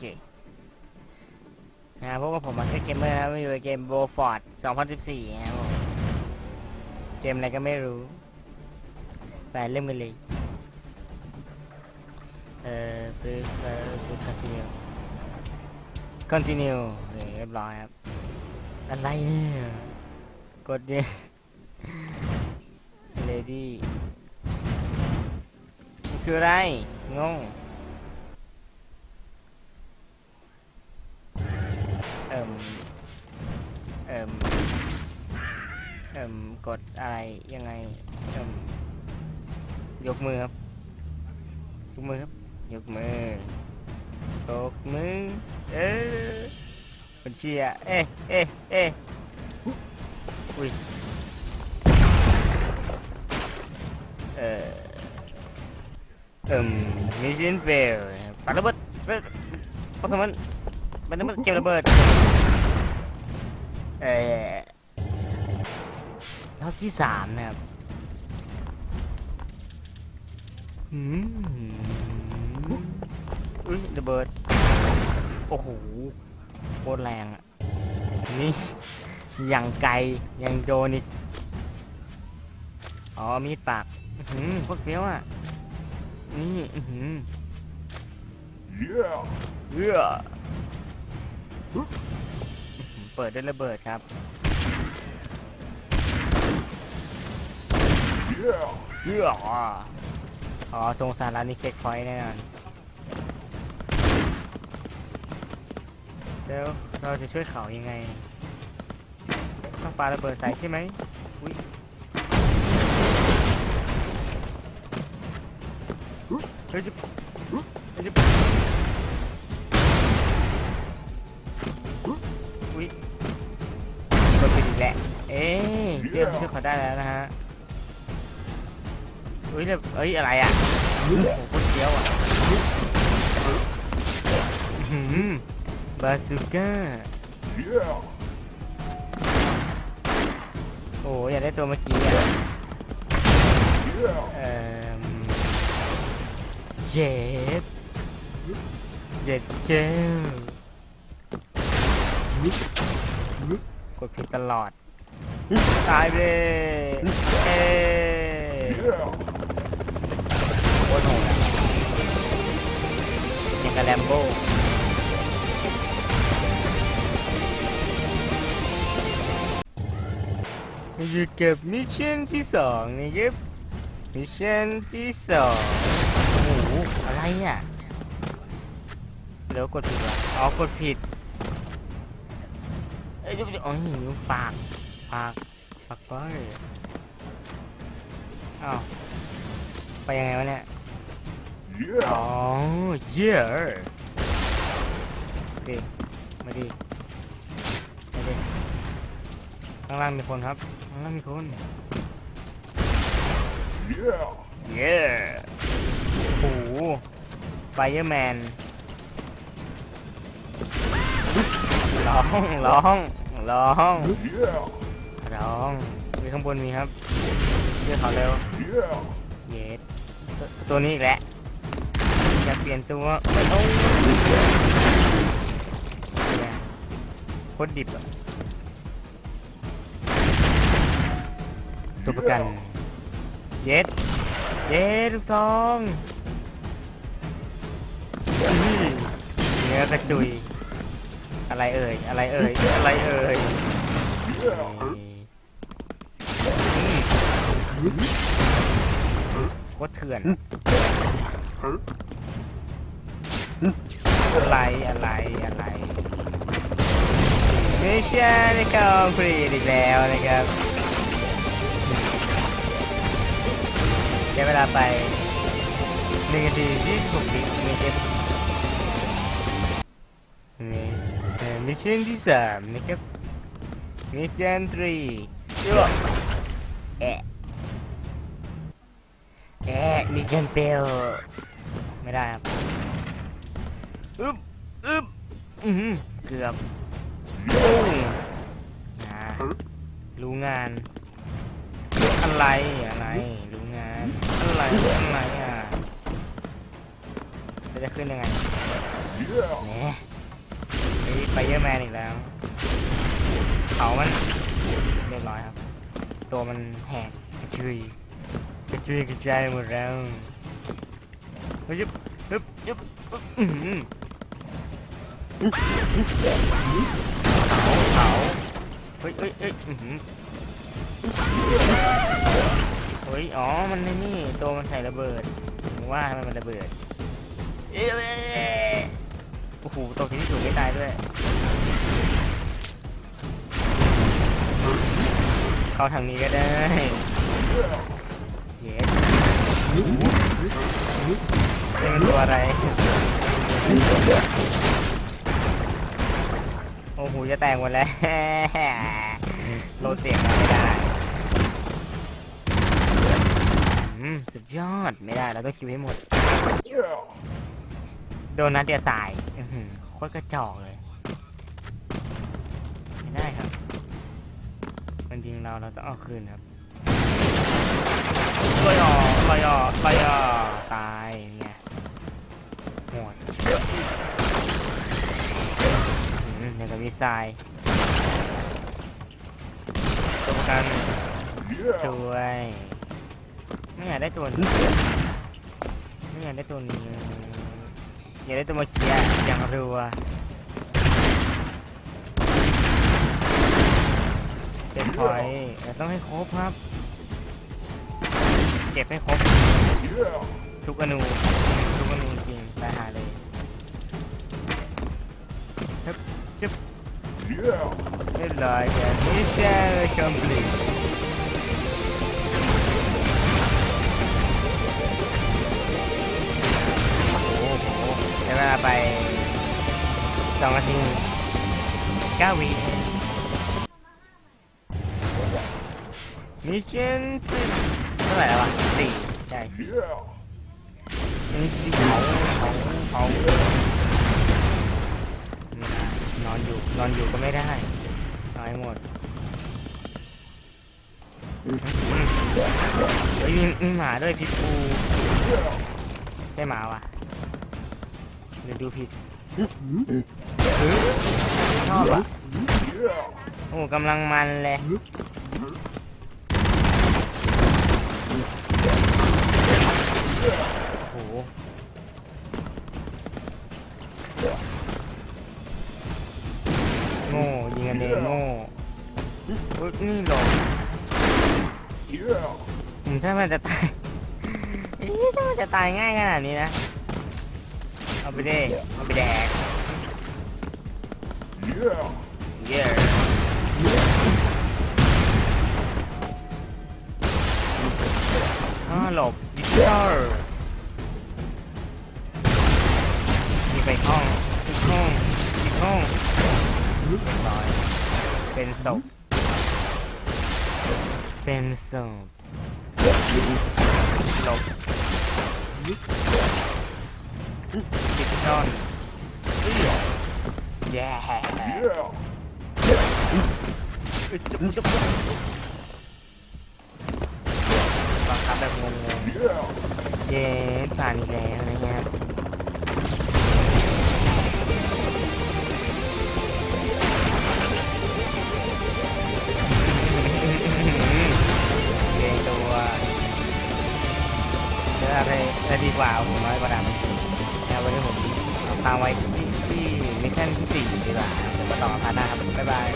เคนะพวกกับผมมาเกมเมอร์นะครับมาอยู่ในเกมโบฟอร์ด2014นะครับผมเกมอะไรก็ไม่รู้ ไปเริ่มกันเลย เอ่อคือเอ่อคือ continue continue เรียบร้อยครับ อะไรเนี่ย กดเนี่ย lady คืออะไรงง อิ่มเอิ่มเอิ่มกดอะไรยังไงเอิ่มยกมือครับยกมือครับยกมือยกมือเออคนเชียเอ๊ะเอ๊ะเอ๊ะอุ้ยเอ่อเอิ่มมิชชั่นเฟลปักระเบิดเบิดเพราะสมันมันต้องเก็บระเบิด เอ่อรอบที่สามนะครับอืมอุ้ยระเบิด โอ้โหโคตรแรงอะ นี่ อย่างไกลยังโดนอีก อ๋อ มีดปากอื้อหือโคตรเฟี้ยวอะ นี่อือหือ Yeah. เอื้ออื้อหือ เปิดด้วยระเบิดครับ Yeah. เอื้ออ๋อตรงสารานี้เช็คพอยต์แน่นอนแล้วเราจะช่วยเขายังไง ต้องปาระเบิดใส่ใช่ไหมอุ้ยเฮ้ยจะเฮ้ยจะ อ๊ะเชื่อช่วยเขาได้แล้วนะฮะเฮ้ยเอ้ยอะไรอะโอ้โหคตรเกี้ยวอะอื้อหือบาซูก้า โอ้อยากได้ตัวเมื่อกี้อะเอ่อเจ็ดเจ็ดเก้วกดผิดตลอด ตายไปเลยเอ้โคตรโหดอะยังกับแลมโบ้อยู่กับมิชชั่นที่สองนะครับมิชชั่นที่สองโอ้โหอะไรอะแล้วกดผิดอ๋อกดผิดเอ้ยเดี๋ยวเดี๋ยวอ๋อนิ้วปาก ปากปากไปอ้าวไปยังไงวะเนี่ย Yeah. อ๋อเย่ดิมาดิมาดิข้างล่างมีคนครับข้างล่างมีคน Yeah. เย่โอ้โหไฟเอร์แมนร้องร้องร้อง Yeah. ร้อง มีข้างบนมีครับเรียกเขาเร็ว เย็ดตัวตัวนี้อีกแล้วอยากเปลี่ยนตัวไม่ต้องเนี่ยโคตรดิบอะตัวประกันเย็ดเย็ดลูกทองเนื้อกระจุย อะไรเอ่ย อะไรเอ่ย อะไรเอ่ย Yeah. อืมโคตรเถื่อนอะไรอะไรอะไรมิชชั่นในคอมพลีทอีกแล้วนะครับใช้เวลาไปหนึ่งนาทียี่สิบหกวินะครับนี่เอ่อมิชชั่นที่สามนะครับมิชชั่นทรีเอะเอะ มิชชั่นเฟลไม่ได้ครับอึ๊บอึ๊บอือหือเกือบปุ้งนะรู้งาน อะไรอะไรรู้งาน อะไรอะไรอะเแล้วจะขึ้นยังไง Yeah. แหมนี่ไฟเยอร์แมนอีกแล้วเขามันเรียบร้อยครับ ตัวมันแหกกระจุย กระจุยกระจายหมดแล้วเฮ้ยยึบยึบยึบอื้อหือเขาเขาเฮ้ยเฮ้ยเฮ้ยอื้อหือเฮ้ยอ๋อมันในนี่ตัวมันใส่ระเบิดผมว่าทำไมมันระเบิดเอ๊ะโอ้โหตกที่ที่สูงไม่ตายด้วยเข้าทางนี้ก็ได้ เย้นี่มันตัวอะไร โอ้โห จะแตกหมดแล้วโลดเสียงมาไม่ได้อืมสุดยอด ไม่ได้ เราต้องคิวให้หมด โดนนัดเดียวตายอื้อหือโคตรกระจอกเลย ไม่ได้ครับมันยิงเราเราต้องเอาคืนครับ ลอยออกลอยออกลอยออกตายเนี่ยโหดอืมอย่างกับมีทรายตัวประกันช่วยไม่อยากได้ตัวนี้ไม่อยากได้ตัวนี้อยากได้ตัวเมื่อกี้อย่างรัวเต็มพอยต้องให้ครบครับ ก็บให้ครบทุกอนูทุกอนูจริงตายหาเลย Yeah. เรียบร้อยแกมิชชั่นคอมพลีทโอ้โหใช้เวลาไปสองนาทีเก้าวิมิชชั่นที่ เท่าไหร่แล้ววะสี่ใช่สี่เขาเขาเขาไม่ได้นอนอยู่นอนอยู่ก็ไม่ได้ตายหมดอืมเฮ้ยมีมีหมาด้วยพิษบูใช่หมาวะหรือดูผิดชอบอะโอ้กำลังมันเลย มันจะตายเอ๊ะถ้ามันจะตายง่ายขนาดนี้นะ เอาไปด้เอาไปแดก เย้อ้าหลบวิกเตอร์มีไปห้องอีกห้องอีกห้องเรียบร้อยเป็นศพเป็นศพ ลบดิจิตอลแย่บังคับแบบงงๆเย้ผ่านอีกแล้วนะฮะ อะไรดีกว่าผมน้อยกว่าดำแล้ววันนี้ผมเอาพาไว้ที่ที่มิชชั่นที่สี่ดีกว่าเดี๋ยวมาต่อพาร์ทหน้าครับบ๊ายบาย